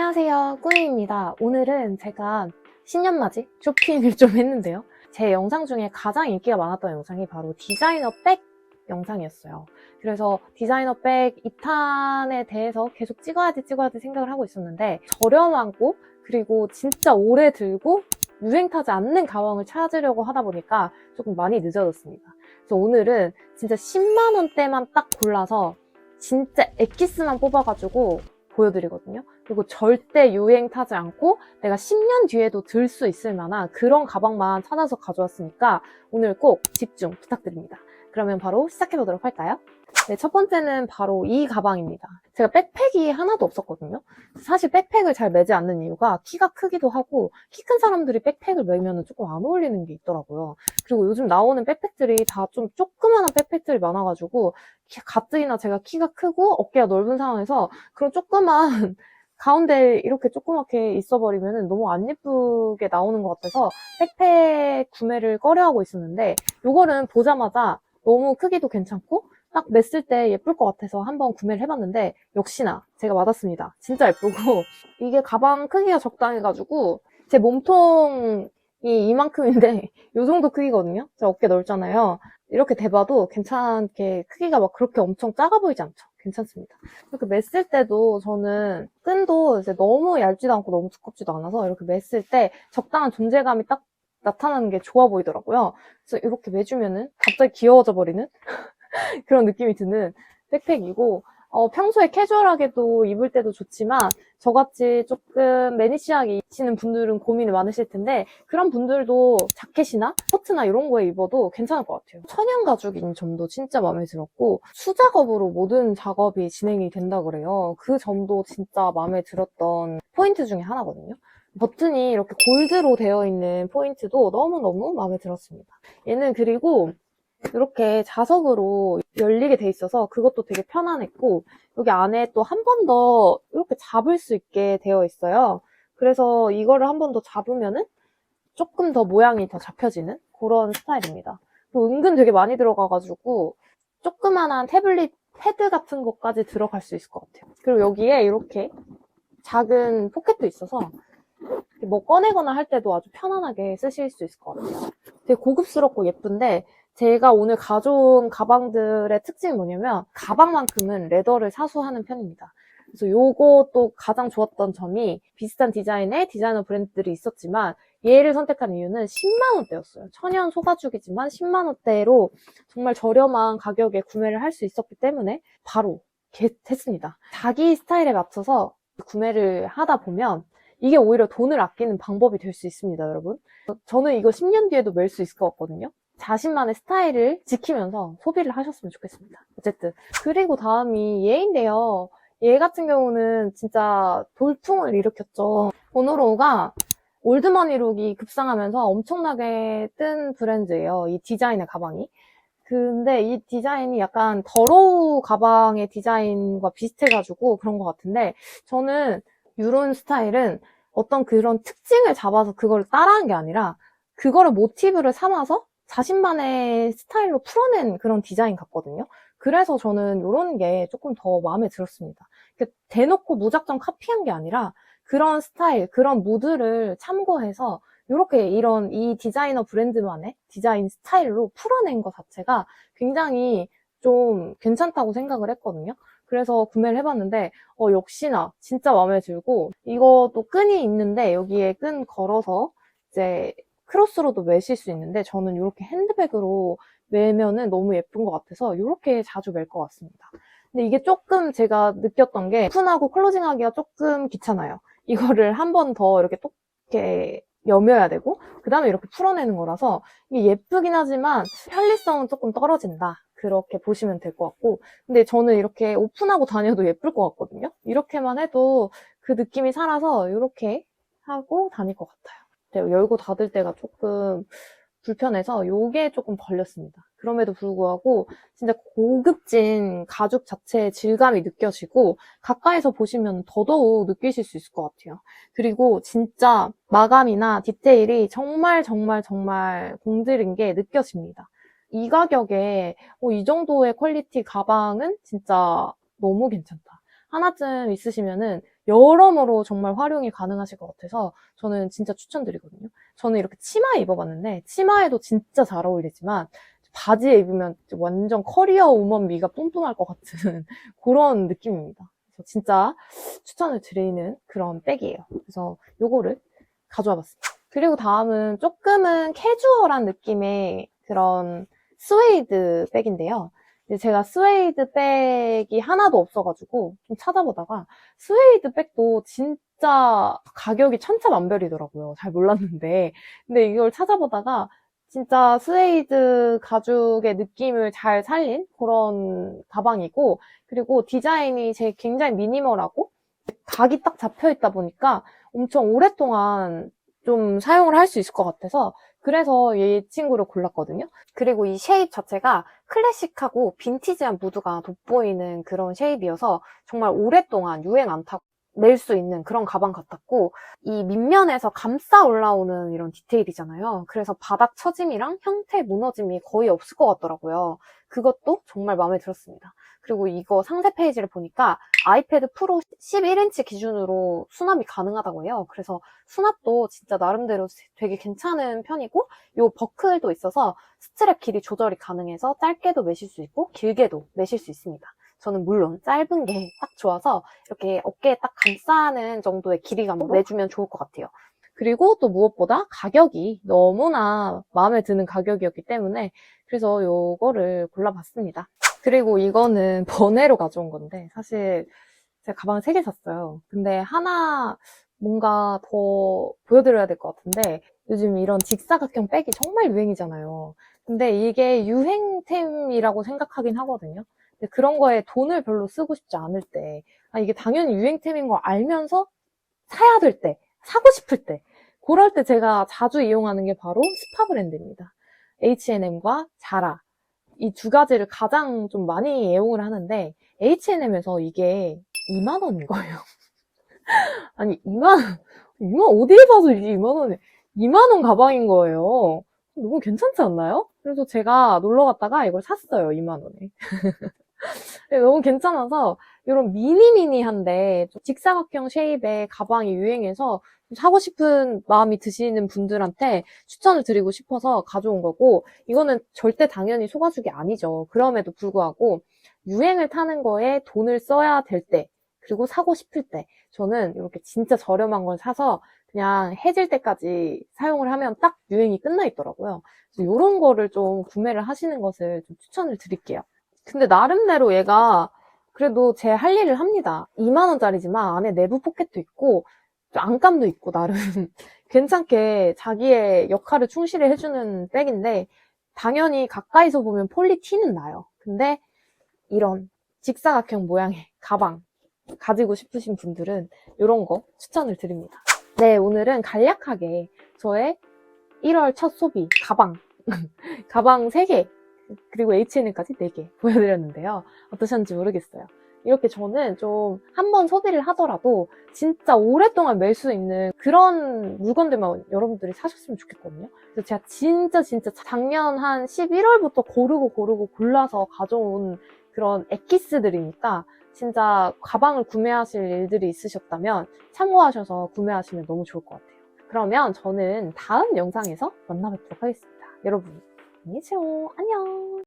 안녕하세요. 꾸니입니다. 오늘은 제가 신년맞이 쇼핑을 좀 했는데요. 제 영상 중에 가장 인기가 많았던 영상이 바로 디자이너 백 영상이었어요. 그래서 디자이너 백 2탄에 대해서 계속 찍어야지 찍어야지 생각을 하고 있었는데 저렴하고 그리고 진짜 오래 들고 유행 타지 않는 가방을 찾으려고 하다 보니까 조금 많이 늦어졌습니다. 그래서 오늘은 진짜 10만 원대만 딱 골라서 진짜 엑기스만 뽑아가지고 보여드리거든요. 그리고 절대 유행 타지 않고 내가 10년 뒤에도 들 수 있을 만한 그런 가방만 찾아서 가져왔으니까 오늘 꼭 집중 부탁드립니다. 그러면 바로 시작해보도록 할까요? 네, 첫 번째는 바로 이 가방입니다. 제가 백팩이 하나도 없었거든요. 사실 백팩을 잘 매지 않는 이유가 키가 크기도 하고 키 큰 사람들이 백팩을 매면 조금 안 어울리는 게 있더라고요. 그리고 요즘 나오는 백팩들이 다 좀 조그만한 백팩들이 많아가지고 키- 가뜩이나 제가 키가 크고 어깨가 넓은 상황에서 그런 조그만 가운데 이렇게 조그맣게 있어버리면 너무 안 예쁘게 나오는 것 같아서 백팩 구매를 꺼려하고 있었는데 요거는 보자마자 너무 크기도 괜찮고 딱 맸을 때 예쁠 것 같아서 한번 구매를 해봤는데 역시나 제가 맞았습니다. 진짜 예쁘고 이게 가방 크기가 적당해가지고 제 몸통이 이만큼인데 요 정도 크기거든요. 제 어깨 넓잖아요. 이렇게 대봐도 괜찮게 크기가 막 그렇게 엄청 작아 보이지 않죠. 괜찮습니다. 이렇게 맸을 때도 저는 끈도 이제 너무 얇지도 않고 너무 두껍지도 않아서 이렇게 맸을 때 적당한 존재감이 딱 나타나는 게 좋아 보이더라고요. 그래서 이렇게 매주면은 갑자기 귀여워져 버리는 그런 느낌이 드는 백팩이고 어, 평소에 캐주얼하게도 입을 때도 좋지만 저같이 조금 매니시하게 입시는 분들은 고민이 많으실 텐데 그런 분들도 자켓이나 코트나 이런 거에 입어도 괜찮을 것 같아요. 천연 가죽인 점도 진짜 마음에 들었고 수작업으로 모든 작업이 진행이 된다 그래요. 그 점도 진짜 마음에 들었던 포인트 중에 하나거든요. 버튼이 이렇게 골드로 되어 있는 포인트도 너무너무 마음에 들었습니다. 얘는 그리고 이렇게 자석으로 열리게 돼 있어서 그것도 되게 편안했고 여기 안에 또 한 번 더 이렇게 잡을 수 있게 되어 있어요. 그래서 이거를 한 번 더 잡으면은 조금 더 모양이 더 잡혀지는 그런 스타일입니다. 은근 되게 많이 들어가가지고 조그만한 태블릿 패드 같은 것까지 들어갈 수 있을 것 같아요. 그리고 여기에 이렇게 작은 포켓도 있어서 뭐 꺼내거나 할 때도 아주 편안하게 쓰실 수 있을 것 같아요. 되게 고급스럽고 예쁜데 제가 오늘 가져온 가방들의 특징이 뭐냐면 가방만큼은 레더를 사수하는 편입니다. 그래서 요것도 가장 좋았던 점이 비슷한 디자인의 디자이너 브랜드들이 있었지만 얘를 선택한 이유는 10만 원대였어요. 천연 소가죽이지만 10만 원대로 정말 저렴한 가격에 구매를 할 수 있었기 때문에 바로 겟했습니다. 자기 스타일에 맞춰서 구매를 하다 보면 이게 오히려 돈을 아끼는 방법이 될 수 있습니다, 여러분. 저는 이거 10년 뒤에도 멜 수 있을 것 같거든요. 자신만의 스타일을 지키면서 소비를 하셨으면 좋겠습니다. 어쨌든. 그리고 다음이 얘인데요. 얘 같은 경우는 진짜 돌풍을 일으켰죠. 보노로우가 올드머니룩이 급상하면서 엄청나게 뜬 브랜드예요. 이 디자인의 가방이. 근데 이 디자인이 약간 더로우 가방의 디자인과 비슷해가지고 그런 것 같은데 저는 이런 스타일은 어떤 그런 특징을 잡아서 그걸 따라한 게 아니라 그거를 모티브를 삼아서 자신만의 스타일로 풀어낸 그런 디자인 같거든요. 그래서 저는 이런 게 조금 더 마음에 들었습니다. 대놓고 무작정 카피한 게 아니라 그런 스타일, 그런 무드를 참고해서 이렇게 이런 이 디자이너 브랜드만의 디자인 스타일로 풀어낸 것 자체가 굉장히 좀 괜찮다고 생각을 했거든요. 그래서 구매를 해봤는데 어, 역시나 진짜 마음에 들고 이것도 끈이 있는데 여기에 끈 걸어서 이제 크로스로도 매실 수 있는데 저는 이렇게 핸드백으로 매면은 너무 예쁜 것 같아서 이렇게 자주 멜 것 같습니다. 근데 이게 조금 제가 느꼈던 게 오픈하고 클로징하기가 조금 귀찮아요. 이거를 한 번 더 이렇게 똑게 여며야 되고 그 다음에 이렇게 풀어내는 거라서 이게 예쁘긴 하지만 편리성은 조금 떨어진다. 그렇게 보시면 될 것 같고 근데 저는 이렇게 오픈하고 다녀도 예쁠 것 같거든요. 이렇게만 해도 그 느낌이 살아서 이렇게 하고 다닐 것 같아요. 근데 열고 닫을 때가 조금 불편해서 이게 조금 걸렸습니다. 그럼에도 불구하고 진짜 고급진 가죽 자체의 질감이 느껴지고 가까이서 보시면 더더욱 느끼실 수 있을 것 같아요. 그리고 진짜 마감이나 디테일이 정말 정말 정말 공들인 게 느껴집니다. 이 가격에 어, 이 정도의 퀄리티 가방은 진짜 너무 괜찮다. 하나쯤 있으시면은 여러모로 정말 활용이 가능하실 것 같아서 저는 진짜 추천드리거든요. 저는 이렇게 치마 입어봤는데 치마에도 진짜 잘 어울리지만 바지에 입으면 완전 커리어 우먼 미가 뿜뿜할 것 같은 그런 느낌입니다. 그래서 진짜 추천을 드리는 그런 백이에요. 그래서 요거를 가져와 봤습니다. 그리고 다음은 조금은 캐주얼한 느낌의 그런 스웨이드 백인데요. 제가 스웨이드 백이 하나도 없어가지고 좀 찾아보다가 스웨이드 백도 진짜 가격이 천차만별이더라고요. 잘 몰랐는데. 근데 이걸 찾아보다가 진짜 스웨이드 가죽의 느낌을 잘 살린 그런 가방이고, 그리고 디자인이 제 굉장히 미니멀하고, 각이 딱 잡혀 있다 보니까 엄청 오랫동안 좀 사용을 할 수 있을 것 같아서 그래서 이 친구를 골랐거든요. 그리고 이 쉐입 자체가 클래식하고 빈티지한 무드가 돋보이는 그런 쉐입이어서 정말 오랫동안 유행 안 타고 낼 수 있는 그런 가방 같았고 이 밑면에서 감싸 올라오는 이런 디테일이잖아요. 그래서 바닥 처짐이랑 형태 무너짐이 거의 없을 것 같더라고요. 그것도 정말 마음에 들었습니다. 그리고 이거 상세 페이지를 보니까 아이패드 프로 11인치 기준으로 수납이 가능하다고 해요. 그래서 수납도 진짜 나름대로 되게 괜찮은 편이고 요 버클도 있어서 스트랩 길이 조절이 가능해서 짧게도 매실 수 있고 길게도 매실 수 있습니다. 저는 물론 짧은 게 딱 좋아서 이렇게 어깨에 딱 감싸는 정도의 길이감을 내주면 좋을 것 같아요. 그리고 또 무엇보다 가격이 너무나 마음에 드는 가격이었기 때문에 그래서 요거를 골라봤습니다. 그리고 이거는 번외로 가져온 건데 사실 제가 가방을 3개 샀어요. 근데 하나 뭔가 더 보여드려야 될 것 같은데 요즘 이런 직사각형 백이 정말 유행이잖아요. 근데 이게 유행템이라고 생각하긴 하거든요. 그런 거에 돈을 별로 쓰고 싶지 않을 때, 아, 이게 당연히 유행템인 걸 알면서 사야 될 때, 사고 싶을 때, 그럴 때 제가 자주 이용하는 게 바로 스파 브랜드입니다. H&M과 자라. 이 두 가지를 가장 좀 많이 애용을 하는데, H&M에서 이게 2만원인 거예요. 아니, 2만원, 2만, 어디에 봐서 이게 2만원에, 2만원 가방인 거예요. 너무 괜찮지 않나요? 그래서 제가 놀러 갔다가 이걸 샀어요, 2만원에. 너무 괜찮아서 이런 미니미니한데 좀 직사각형 쉐입의 가방이 유행해서 사고 싶은 마음이 드시는 분들한테 추천을 드리고 싶어서 가져온 거고 이거는 절대 당연히 소가죽이 아니죠. 그럼에도 불구하고 유행을 타는 거에 돈을 써야 될 때 그리고 사고 싶을 때 저는 이렇게 진짜 저렴한 걸 사서 그냥 해질 때까지 사용을 하면 딱 유행이 끝나 있더라고요. 그래서 이런 거를 좀 구매를 하시는 것을 좀 추천을 드릴게요. 근데 나름대로 얘가 그래도 제 할 일을 합니다. 2만원짜리지만 안에 내부 포켓도 있고 안감도 있고 나름 괜찮게 자기의 역할을 충실히 해주는 백인데 당연히 가까이서 보면 폴리 티는 나요. 근데 이런 직사각형 모양의 가방 가지고 싶으신 분들은 이런 거 추천을 드립니다. 네, 오늘은 간략하게 저의 1월 첫 소비 가방 가방 3개 그리고 H&M까지 4개 보여드렸는데요. 어떠셨는지 모르겠어요. 이렇게 저는 좀 한 번 소비를 하더라도 진짜 오랫동안 멜 수 있는 그런 물건들만 여러분들이 사셨으면 좋겠거든요. 그래서 제가 진짜 진짜 작년 한 11월부터 고르고 고르고 골라서 가져온 그런 엑기스들이니까 진짜 가방을 구매하실 일들이 있으셨다면 참고하셔서 구매하시면 너무 좋을 것 같아요. 그러면 저는 다음 영상에서 만나뵙도록 하겠습니다. 여러분, 계세요. 안녕.